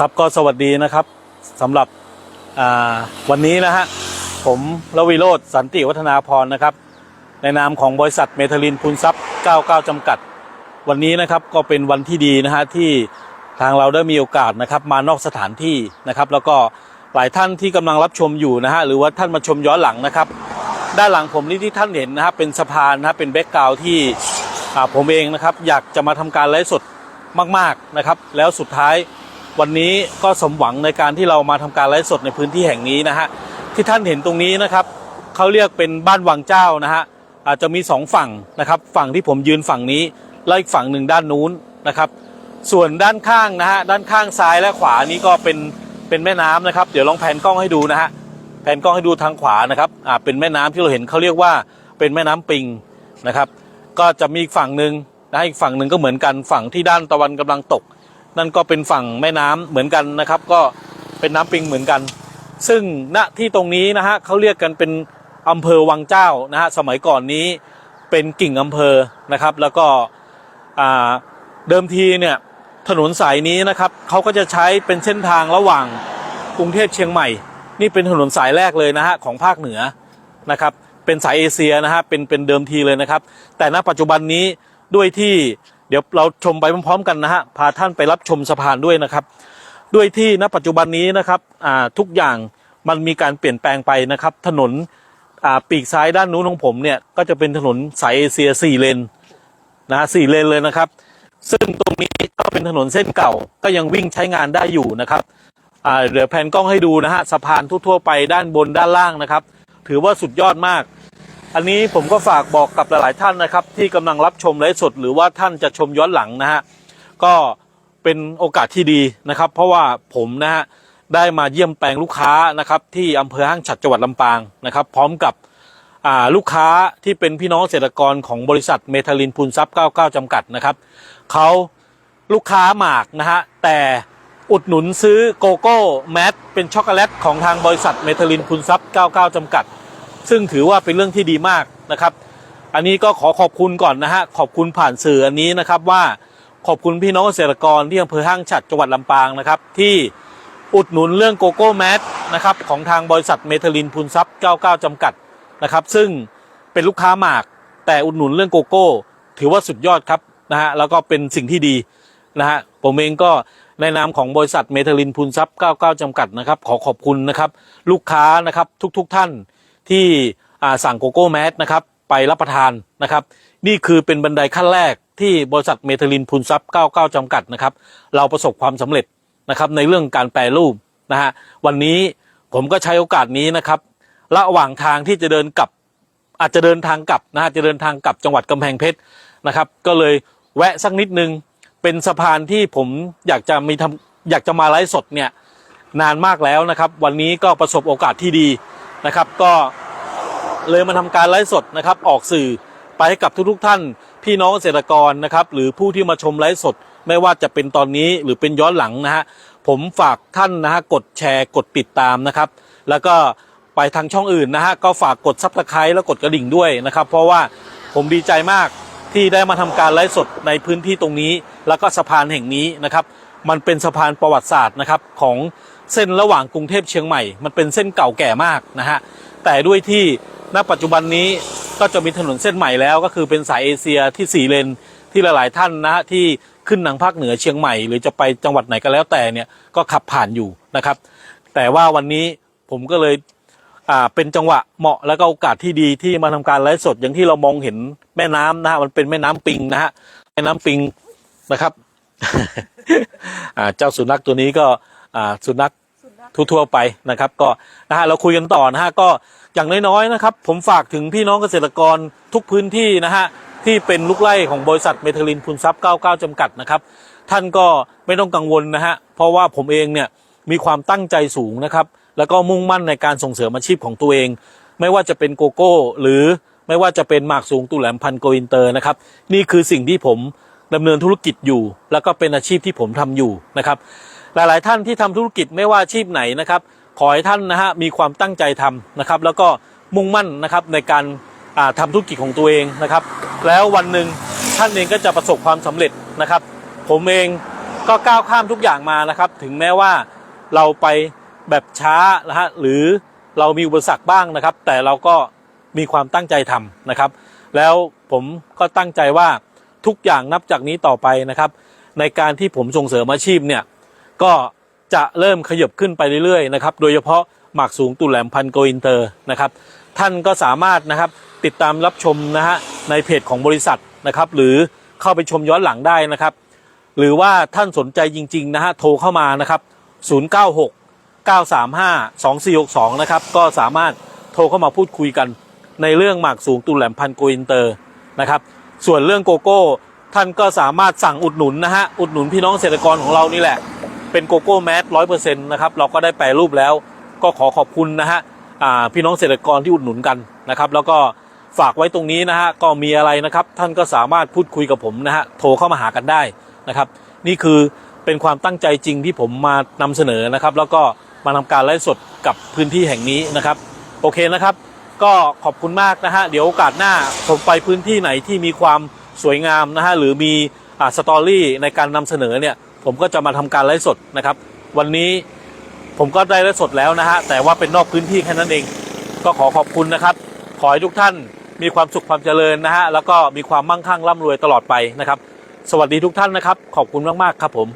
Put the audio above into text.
ครับก็สวัสดีนะครับสำหรับวันนี้นะฮะผมรวิโรธสันติวัฒนาพรนะครับ ในนามของบริษัทเมทาลินพูนซับ99 จำกัด วันนี้นะครับก็เป็นวันที่ดีนะฮะที่ทางเราได้มีโอกาสนะครับ มานอกสถานที่นะครับ แล้วก็หลายท่านที่กำลังรับชมอยู่นะฮะหรือว่าท่านมาชมย้อนหลังนะครับ ด้านหลังผมนี่ที่ท่านเห็นนะครับเป็นสะพานนะครับเป็นแบ็กกราวที่ผมเองนะครับ อยากจะมาทำการไลฟ์สดมาก ๆนะครับ แล้วสุดท้าย วันนี้ก็สมหวังในการที่เรามาทำการไลฟ์สดในพื้นที่แห่งนี้นะฮะที่ท่านเห็นตรงนี้นะครับเขาเรียกเป็นบ้านวังเจ้านะฮะอาจจะมีสองฝั่งนะครับ ฝั่งที่ผมยืนฝั่งนี้แล้วอีกฝั่งหนึ่งด้านนู้นนะครับ ส่วนด้านข้างนะฮะด้านข้างซ้ายและขวานี้ก็เป็นเป็นแม่น้ำนะครับ เดี๋ยวลองแผนกล้องให้ดูนะฮะแผนกล้องให้ดูทางขวานะครับอ่าเป็นแม่น้ำที่เราเห็นเขาเรียกว่าเป็นแม่น้ำปิงนะครับ ก็จะมีอีกฝั่งหนึ่งนะอีกฝั่งหนึ่งก็เหมือนกันฝั่งที่ด้านตะวันกำลังตก นั่นก็เป็นฝั่งแม่น้ำเหมือนกันนะครับ ก็เป็นน้ำปิงเหมือนกัน ซึ่งณที่ตรงนี้นะฮะเขาเรียกกันเป็นอำเภอวังเจ้านะฮะสมัยก่อนนี้เป็นกิ่งอำเภอนะครับ แล้วก็เดิมทีเนี่ยถนนสายนี้นะครับเขาก็จะใช้เป็นเส้นทางระหว่างกรุงเทพเชียงใหม่ นี่เป็นถนนสายแรกเลยนะฮะของภาคเหนือนะครับเป็นสายเอเชียนะฮะเป็นเป็นเดิมทีเลยนะครับ แต่ณปัจจุบันนี้ด้วยที่ เดี๋ยวเราชมไปพร้อมๆกันนะฮะพาท่านไปรับชมสะพานด้วยนะครับ ด้วยที่ณปัจจุบันนี้นะครับทุกอย่างมันมีการเปลี่ยนแปลงไปนะครับ ถนนปีกซ้ายด้านนู้นของผมเนี่ยก็จะเป็นถนนสายเอเชียสี่เลนนะฮะสี่เลนเลยนะครับ ซึ่งตรงนี้ก็เป็นถนนเส้นเก่าก็ยังวิ่งใช้งานได้อยู่นะครับเดี๋ยวแผนกล้องให้ดูนะฮะสะพานทั่วๆไปด้านบนด้านล่างนะครับ ถือว่าสุดยอดมาก อันนี้ผมก็ฝากบอกกับหลาย ๆ ท่านนะครับ ที่กำลังรับชมไลฟ์สด หรือว่าท่านจะชมย้อนหลังนะฮะก็เป็นโอกาสที่ดีนะครับ เพราะว่าผมนะฮะได้มาเยี่ยมแปลงลูกค้านะครับที่อำเภอห้างฉัดจังหวัดลำปางนะครับ พร้อมกับลูกค้าที่เป็นพี่น้องเกษตรกรของบริษัทเมทาลินพูนซับ99 จำกัดนะครับเขาลูกค้าหมากนะฮะแต่อุดหนุนซื้อโกโก้แมทเป็นช็อกโกแลตของทางบริษัทเมทาลินพูนซับ99 จำกัด ซึ่งถือว่าเป็นเรื่องที่ดีมากนะครับ อันนี้ก็ขอขอบคุณก่อนนะฮะขอบคุณผ่านสื่ออันนี้นะครับว่าขอบคุณพี่น้องเกษตรกรที่อำเภอห้างฉัดจังหวัดลำปางนะครับ ที่อุดหนุนเรื่องโกโก้แมสนะครับของทางบริษัทเมทาลินพูนซับ99 จำกัดนะครับ ซึ่งเป็นลูกค้าหมาก แต่อุดหนุนเรื่องโกโก้ ถือว่าสุดยอดครับนะฮะแล้วก็เป็นสิ่งที่ดีนะฮะผมเองก็ในนามของบริษัทเมทาลินพูนซับ99 จำกัดนะครับ ขอขอบคุณนะครับ ลูกค้านะครับทุกๆท่าน ที่สั่งโกโก้แมสนะครับไปรับประทานนะครับ นี่คือเป็นบันไดขั้นแรกที่บริษัทเมทาลินพูนซับ99 จำกัดนะครับ เราประสบความสำเร็จนะครับในเรื่องการแปรรูปนะฮะวันนี้ผมก็ใช้โอกาสนี้นะครับระหว่างทางที่จะเดินกลับ อาจจะเดินทางกลับนะฮะจะเดินทางกลับจังหวัดกำแพงเพชรนะครับ ก็เลยแวะสักนิดนึงเป็นสะพานที่ผมอยากจะมีทำอยากจะมาไลฟ์สดเนี่ยนานมากแล้วนะครับ วันนี้ก็ประสบโอกาสที่ดี นะครับ ก็เลยมาทำการไลฟ์สดนะครับ ออกสื่อไปให้กับทุกๆท่าน พี่น้องเกษตรกรนะครับ หรือผู้ที่มาชมไลฟ์สด ไม่ว่าจะเป็นตอนนี้หรือเป็นย้อนหลังนะฮะผมฝากท่านนะฮะกดแชร์กดติดตามนะครับ แล้วก็ไปทางช่องอื่นนะฮะก็ฝากกดซับสไครต์แล้วกดกระดิ่งด้วยนะครับ เพราะว่าผมดีใจมากที่ได้มาทำการไลฟ์สดในพื้นที่ตรงนี้ แล้วก็สะพานแห่งนี้นะครับ มันเป็นสะพานประวัติศาสตร์นะครับของ เส้นระหว่างกรุงเทพเชียงใหม่ มันเป็นเส้นเก่าแก่มากนะฮะ แต่ด้วยที่ณปัจจุบันนี้ก็จะมีถนนเส้นใหม่แล้ว ก็คือเป็นสายเอเชียที่สี่เลนที่หลายๆท่านนะฮะที่ขึ้นทางภาคเหนือเชียงใหม่ หรือจะไปจังหวัดไหนก็แล้วแต่เนี่ยก็ขับผ่านอยู่นะครับ แต่ว่าวันนี้ผมก็เลยอ่าเป็นจังหวะเหมาะแล้วก็โอกาสที่ดีที่มาทำการไลฟ์สดอย่างที่เรามองเห็นแม่น้ำนะฮะมันเป็นแม่น้ำปิงนะฮะแม่น้ำปิงนะครับอ่าเจ้าสุนัขตัวนี้ก็อ่าสุนัข ทั่วๆไปนะครับก็นะฮะเราคุยกันต่อนะฮะก็อย่างน้อยๆนะครับ ผมฝากถึงพี่น้องเกษตรกรทุกพื้นที่นะฮะที่เป็นลูกไร่ของบริษัทเมทาลินพูนซับ99 จำกัดนะครับ ท่านก็ไม่ต้องกังวลนะฮะเพราะว่าผมเองเนี่ยมีความตั้งใจสูงนะครับ แล้วก็มุ่งมั่นในการส่งเสริมอาชีพของตัวเอง ไม่ว่าจะเป็นโกโก้ หรือไม่ว่าจะเป็นหมากสูงตุแหลมพันโกอินเตอร์นะครับ นี่คือสิ่งที่ผมดำเนินธุรกิจอยู่ แล้วก็เป็นอาชีพที่ผมทำอยู่นะครับ หลาย ๆ ท่านที่ทำธุรกิจไม่ว่าอาชีพไหนนะครับ ขอให้ท่านนะฮะมีความตั้งใจทำนะครับ แล้วก็มุ่งมั่นนะครับในการอ่าทำธุรกิจของตัวเองนะครับ แล้ววันหนึ่งท่านเองก็จะประสบความสำเร็จนะครับ ผมเองก็ก้าวข้ามทุกอย่างมานะครับ ถึงแม้ว่าเราไปแบบช้านะฮะหรือเรามีอุปสรรคบ้างนะครับ แต่เราก็มีความตั้งใจทำนะครับ แล้วผมก็ตั้งใจว่าทุกอย่างนับจากนี้ต่อไปนะครับ ในการที่ผมส่งเสริมอาชีพเนี่ย ก็จะเริ่มขยับขึ้นไปเรื่อยๆนะครับ โดยเฉพาะหมากสูงตุ่แหลมพันโกอินเตอร์นะครับ ท่านก็สามารถนะครับติดตามรับชมนะฮะในเพจของบริษัทนะครับ หรือเข้าไปชมย้อนหลังได้นะครับ หรือว่าท่านสนใจจริงๆนะฮะโทรเข้ามานะครับ 096 935 2462 นะครับ ก็สามารถโทรเข้ามาพูดคุยกัน ในเรื่องหมากสูงตุ่แหลมพันโกอินเตอร์นะครับ ส่วนเรื่องโกโก้ ท่านก็สามารถสั่งอุดหนุนนะฮะอุดหนุนพี่น้องเกษตรกรของเรานี่แหละ เป็นโกโก้แมสร้อยเปอร์เซ็นต์นะครับเราก็ได้แปรรูปแล้วก็ขอขอบคุณนะฮะพี่น้องเกษตรกรที่อุดหนุนกันนะครับ แล้วก็ฝากไว้ตรงนี้นะฮะก็มีอะไรนะครับ ท่านก็สามารถพูดคุยกับผมนะฮะโทรเข้ามาหากันได้นะครับ นี่คือเป็นความตั้งใจจริงที่ผมมานำเสนอนะครับ แล้วก็มาทำการไลฟ์สดกับพื้นที่แห่งนี้นะครับ โอเคนะครับ ก็ขอบคุณมากนะฮะเดี๋ยวโอกาสหน้าผมไปพื้นที่ไหนที่มีความสวยงามนะฮะหรือมี สตอรี่ในการนำเสนอเนี่ยผมก็จะมาทำการไลฟ์สดนะครับ วันนี้ผมก็ได้ไลฟ์สดแล้วนะฮะแต่ว่าเป็นนอกพื้นที่แค่นั้นเอง ก็ขอขอบคุณนะครับ ขอให้ทุกท่านมีความสุขความเจริญนะฮะแล้วก็มีความมั่งคั่งร่ำรวยตลอดไปนะครับ สวัสดีทุกท่านนะครับ ขอบคุณมากๆครับผม